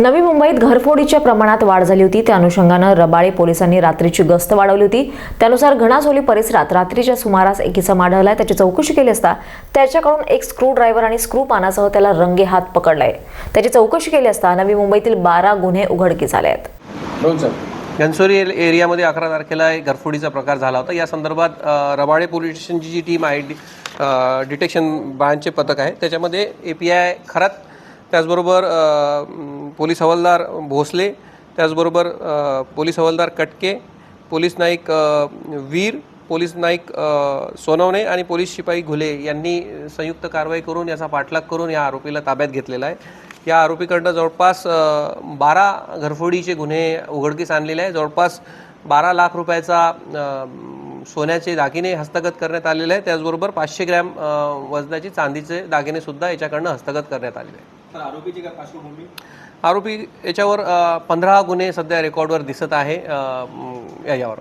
नवी मुंबईत घरफोडीच्या प्रमाणात वाढ झाली होती. त्या अनुषंगानं रबाळे पोलिसांनी रात्रीची गस्त वाढवली होती. त्यानुसार घणाझोली परिसरात रात्रीच्या सुमारास एक इसम आढळलाय त्याची चौकशी केली असता त्याच्याकडून एक स्क्रू ड्रायव्हर आणि स्क्रू पानासह त्याला रंगे हात पकडलाय. त्याची चौकशी केली असता नवी मुंबईतील बारा गुन्हे उघडकीस आले आहेत दोन सर घनसोरी एल- एरियामध्ये अकरा तारखेला एक घरफोडीचा प्रकार झाला होता. या संदर्भात रबाळे पोलीस स्टेशनची जी टीम आहे डी डिटेक्शन ब्रांचचे पथक आहे त्याच्यामध्ये ए पी आय खरात त्याचबरोबर पोलीस हवालदार भोसले त्याचबरोबर पोलीस हवालदार कटके पोलीस नाईक वीर पोलीस नाईक सोनवणे आणि पोलीस शिपाई घुले यांनी संयुक्त कारवाई करून याचा पाठलाग करून या आरोपीला ताब्यात घेतलेला आहे. या आरोपीकडनं जवळपास बारा घरफोडीचे गुन्हे उघडकीस आणलेले आहे. जवळपास बारा लाख रुपयाचा सोन्याचे दागिने हस्तगत करण्यात आलेले आहे त्याचबरोबर पाचशे ग्रॅम वजनाचे चांदीचे दागिने सुद्धा याच्याकडनं हस्तगत करण्यात आलेले आहे तर आरोपीची काय पार्श्वभूमी? आरोपी याच्यावर पंधरा गुन्हे सध्या रेकॉर्डवर दिसत आहे याच्यावर